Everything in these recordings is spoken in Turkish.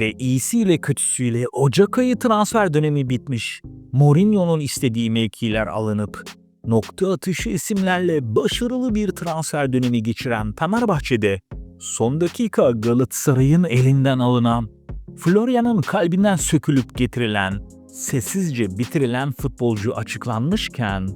Ve iyisiyle kötüsüyle Ocak ayı transfer dönemi bitmiş. Mourinho'nun istediği mevkiler alınıp nokta atışı isimlerle başarılı bir transfer dönemi geçiren Fenerbahçe'de son dakika Galatasaray'ın elinden alınan, Florian'ın kalbinden sökülüp getirilen, sessizce bitirilen futbolcu açıklanmışken,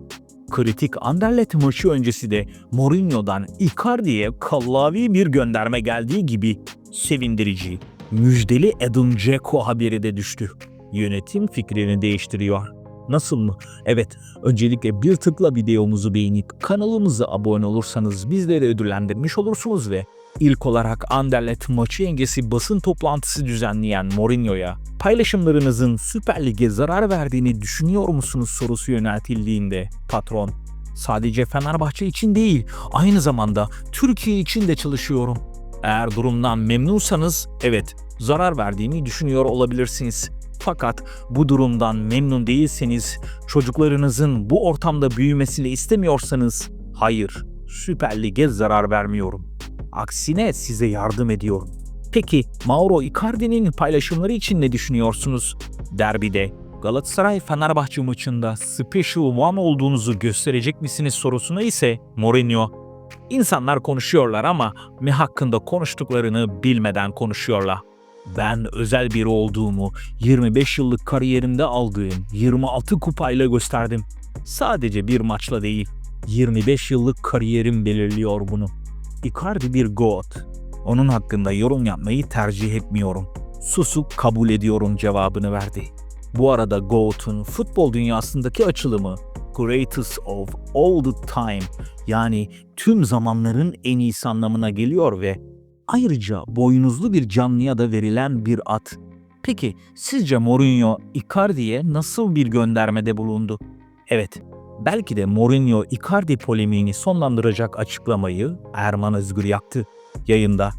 kritik Anderlecht maçı öncesi de Mourinho'dan Icardi'ye kallavi bir gönderme geldiği gibi sevindirici, müjdeli Edin Dzeko haberi de düştü. Yönetim fikrini değiştiriyor. Nasıl mı? Evet, öncelikle bir tıkla videomuzu beğenip kanalımıza abone olursanız bizleri ödüllendirmiş olursunuz ve ilk olarak Anderlecht maçı öncesi basın toplantısı düzenleyen Mourinho'ya paylaşımlarınızın Süper Lig'e zarar verdiğini düşünüyor musunuz sorusu yöneltildiğinde patron sadece Fenerbahçe için değil aynı zamanda Türkiye için de çalışıyorum. Eğer durumdan memnunsanız evet zarar verdiğini düşünüyor olabilirsiniz. Fakat bu durumdan memnun değilseniz, çocuklarınızın bu ortamda büyümesini istemiyorsanız, hayır, Süper Lig'e zarar vermiyorum. Aksine size yardım ediyorum. Peki Mauro Icardi'nin paylaşımları için ne düşünüyorsunuz? Derbide Galatasaray-Fenerbahçe maçında Special One olduğunuzu gösterecek misiniz sorusuna ise Mourinho, İnsanlar konuşuyorlar ama ne hakkında konuştuklarını bilmeden konuşuyorlar. Ben özel biri olduğumu 25 yıllık kariyerimde aldığım 26 kupayla gösterdim. Sadece bir maçla değil, 25 yıllık kariyerim belirliyor bunu. Icardi bir GOAT. Onun hakkında yorum yapmayı tercih etmiyorum. Susup kabul ediyorum cevabını verdi. Bu arada GOAT'un futbol dünyasındaki açılımı Greatest of All the Time yani tüm zamanların en iyisi anlamına geliyor ve ayrıca boynuzlu bir canlıya da verilen bir at. Peki sizce Mourinho Icardi'ye nasıl bir göndermede bulundu? Evet, belki de Mourinho Icardi polemiğini sonlandıracak açıklamayı Erman Özgür yaptı. Yayında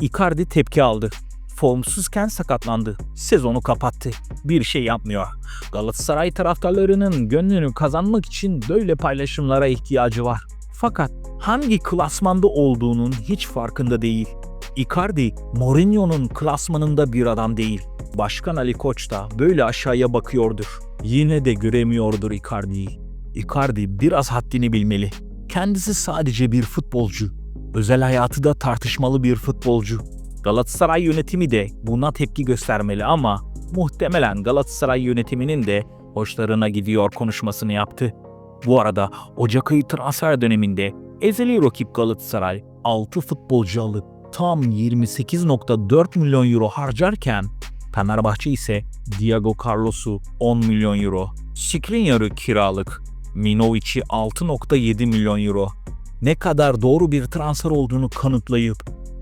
Icardi tepki aldı. Formsuzken sakatlandı. Sezonu kapattı. Bir şey yapmıyor. Galatasaray taraftarlarının gönlünü kazanmak için böyle paylaşımlara ihtiyacı var. Fakat hangi klasmanda olduğunun hiç farkında değil. Icardi, Mourinho'nun klasmanında bir adam değil. Başkan Ali Koç da böyle aşağıya bakıyordur. Yine de göremiyordur Icardi'yi. Icardi biraz haddini bilmeli. Kendisi sadece bir futbolcu. Özel hayatı da tartışmalı bir futbolcu. Galatasaray yönetimi de buna tepki göstermeli ama muhtemelen Galatasaray yönetiminin de hoşlarına gidiyor konuşmasını yaptı. Bu arada Ocak ayı transfer döneminde ezeli rakip Galatasaray 6 futbolcu alıp tam 28.4 milyon euro harcarken Fenerbahçe ise Diego Carlos'u 10 milyon euro, Skriniar'ı kiralık, Minovic'i 6.7 milyon euro. Ne kadar doğru bir transfer olduğunu kanıtlayıp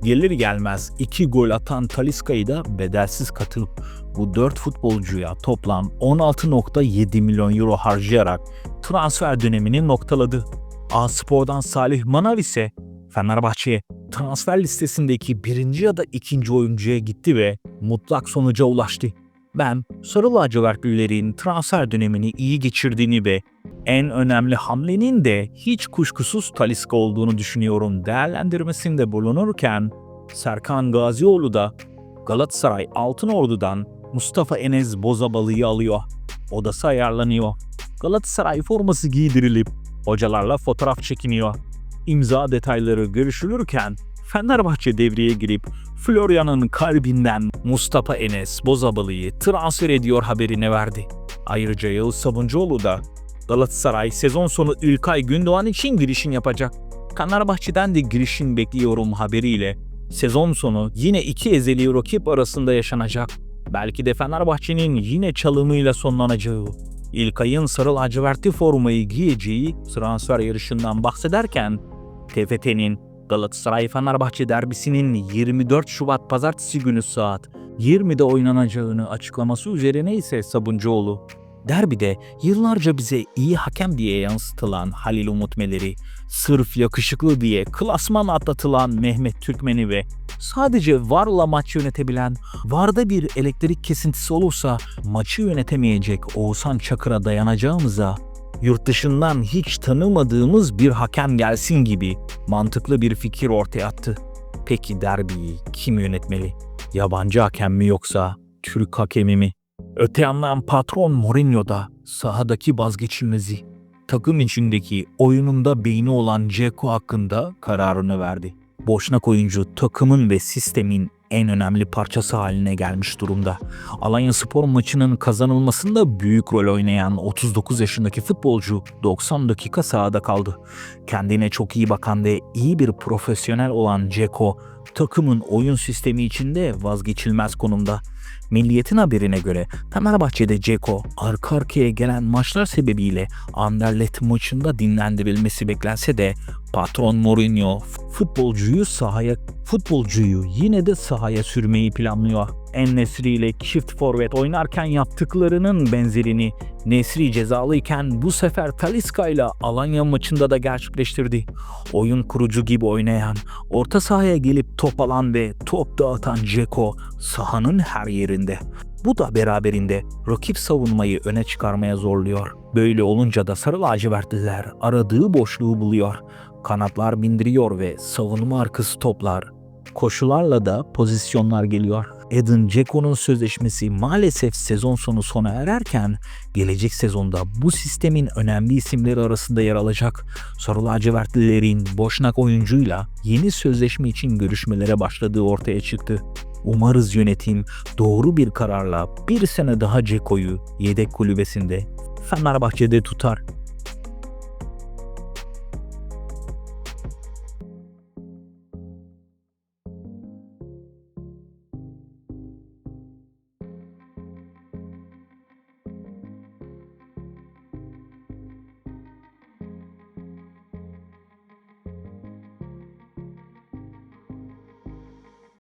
gelir gelmez 2 gol atan Taliska'yı da bedelsiz katılıp bu 4 futbolcuya toplam 16.7 milyon euro harcayarak transfer dönemini noktaladı. A-Spor'dan Salih Manav ise Fenerbahçe'ye transfer listesindeki birinci ya da ikinci oyuncuya gitti ve mutlak sonuca ulaştı. Ben Sarı lacivertlilerin transfer dönemini iyi geçirdiğini ve en önemli hamlenin de hiç kuşkusuz Taliska olduğunu düşünüyorum değerlendirmesinde bulunurken Serkan Gazioğlu da Galatasaray Altınordu'dan Mustafa Enes Bozabalı'yı alıyor. Odası ayarlanıyor. Galatasaray forması giydirilip hocalarla fotoğraf çekiniyor. İmza detayları görüşülürken Fenerbahçe devreye girip Florian'ın kalbinden Mustafa Enes Bozabalı'yı transfer ediyor haberini verdi. Ayrıca Yağız Sabuncuoğlu da Galatasaray sezon sonu İlkay Gündoğan için girişim yapacak. Fenerbahçe'den de girişim bekliyorum haberiyle sezon sonu yine iki ezeli rakip arasında yaşanacak. Belki de Fenerbahçe'nin yine çalımıyla sonlanacağı. İlkay'ın sarı lacivertli formayı giyeceği transfer yarışından bahsederken TFT'nin Galatasaray-Fenerbahçe derbisinin 24 Şubat pazartesi günü saat 20'de oynanacağını açıklaması üzerine ise Sabuncuoğlu, derbide yıllarca bize iyi hakem diye yansıtılan Halil Umut Meler'i, sırf yakışıklı diye klasman atlatılan Mehmet Türkmen'i ve sadece VAR'la maç yönetebilen, VAR'da bir elektrik kesintisi olursa maçı yönetemeyecek Oğuzhan Çakır'a dayanacağımıza yurt dışından hiç tanımadığımız bir hakem gelsin gibi mantıklı bir fikir ortaya attı. Peki derbiyi kim yönetmeli? Yabancı hakem mi yoksa Türk hakemi mi? Öte yandan patron Mourinho da sahadaki vazgeçilmezi. Takım içindeki oyununda beyni olan Ceko hakkında kararını verdi. Boşnak oyuncu takımın ve sistemin en önemli parçası haline gelmiş durumda. Alanya Spor maçının kazanılmasında büyük rol oynayan 39 yaşındaki futbolcu 90 dakika sahada kaldı. Kendine çok iyi bakan ve iyi bir profesyonel olan Ceko takımın oyun sistemi içinde vazgeçilmez konumda. Milliyetin haberine göre Fenerbahçe'de Ceko arka arkaya gelen maçlar sebebiyle Anderlecht maçında dinlendirilmesi beklense de patron Mourinho futbolcuyu sahaya futbolcuyu yine de sahaya sürmeyi planlıyor. En-Nesri ile çift forvet oynarken yaptıklarının benzerini Nesri cezalıyken bu sefer Talisca ile Alanya maçında da gerçekleştirdi. Oyun kurucu gibi oynayan, orta sahaya gelip top alan ve top dağıtan Ceko sahanın her yerinde. Bu da beraberinde rakip savunmayı öne çıkarmaya zorluyor. Böyle olunca da sarı lacivertliler aradığı boşluğu buluyor. Kanatlar bindiriyor ve savunma arkası toplar. Koşularla da pozisyonlar geliyor. Edin Dzeko'nun sözleşmesi maalesef sezon sonu sona ererken gelecek sezonda bu sistemin önemli isimleri arasında yer alacak. Sarı lacivertlilerin Boşnak oyuncuyla yeni sözleşme için görüşmelere başladığı ortaya çıktı. Umarız yönetim doğru bir kararla bir sene daha Ceko'yu yedek kulübesinde Fenerbahçe'de tutar.